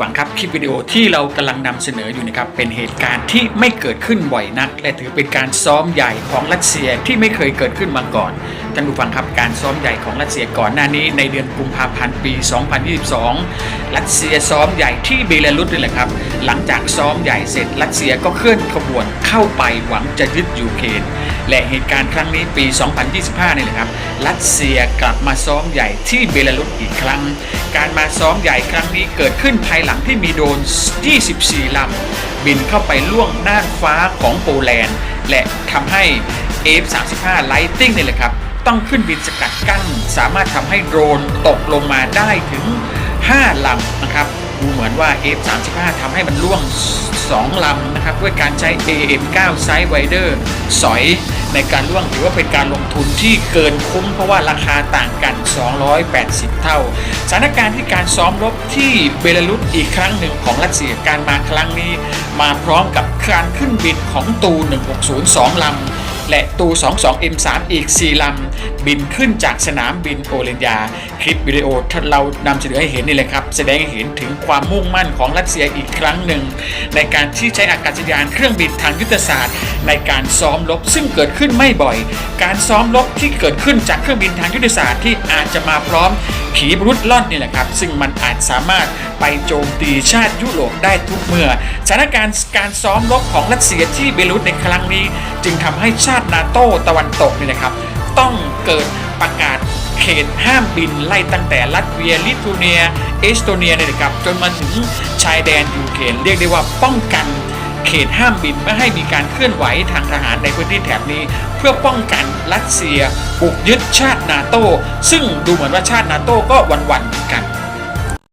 ฟังครับคลิปวิดีโอที่เรากำลังนำเสนออยู่นะครับเป็นเหตุการณ์ที่ไม่เกิดขึ้นบ่อยนัก และถือเป็นการซ้อมใหญ่ของรัสเซียที่ไม่เคยเกิดขึ้นมาก่อนท่านผู้ฟังครับการซ้อมใหญ่ของรัสเซียก่อนหน้านี้ในเดือนกุมภาพันธ์ปี 2022 รัสเซียซ้อมใหญ่ที่เบลารุสนี่แหละครับ หลังจากซ้อมใหญ่เสร็จรัสเซียก็เคลื่อนขบวนเข้าไปหวังจะยึดยูเครนและเหตุการณ์ครั้งนี้ปี 2025 นี่แหละครับ รัสเซียกลับมาซ้อมใหญ่ที่เบลารุสอีกครั้ง การมาซ้อมใหญ่ครั้งนี้เกิดขึ้นภายหลังที่มีโดน 24 ลำ บินเข้าไปล่วงน่านฟ้าของโปแลนด์ และทำให้ F-35 Lightning นี่แหละครับ ต้องขึ้นบินสกัดกั้น สามารถทำให้โดรนตกลงมาได้ถึง 5ลำนะครับดูเหมือนว่า F-35 ทำให้มันล่วง 2 ลำนะครับ ด้วยการใช้ AM9 Sidewinder สอยในการล่วงถือว่าเป็นการลงทุนที่เกินคุ้มเพราะว่าราคาต่างกัน 280 เท่า สถานการณ์ที่การซ้อมรบที่เบลารุสอีกครั้งหนึ่งของรัสเซียการมาครั้งนี้ มาพร้อมกับการขึ้นบินของตู 1602 ลำ และตู 22 M3 อีก 4 ลำ บินขึ้นจากสนามบินโอเลนยา คลิปวิดีโอที่เรานำเสนอให้เห็นนี่เลยครับ แสดงให้เห็นถึงความมุ่งมั่นของรัสเซียอีกครั้งหนึ่ง ในการที่ใช้อากาศยานเครื่องบินทางยุทธศาสตร์ ในการซ้อมรบซึ่งเกิดขึ้นไม่บ่อย การซ้อมรบที่เกิดขึ้นจากเครื่องบินทางยุทธศาสตร์ที่อาจจะมาพร้อมขีปรุดล่อนนี่แหละครับ ซึ่งมันอาจสามารถไปโจมตีชาติยุโรปได้ทุกเมื่อสถานการณ์การซ้อมรบของรัสเซียที่เบลารุสในครั้งนี้ จึงทำให้ชาตินาโตตะวันตกนี่นะครับ ต้องเกิดประกาศเขตห้ามบินไล่ตั้งแต่รัสเวียลิทัวเนีย เอสโตเนียนี่ยนะครับจนมาถึงชายแดนยูเครนเรียกได้ว่าป้องกัน เขตห้ามบินไม่ให้มีการเคลื่อนไหวทางทหารในพื้นที่แถบนี้ เพื่อป้องกันรัสเซียบุกยึดชาตินาโตซึ่งดูเหมือนว่าชาตินาโตก็วันๆเหมือนกัน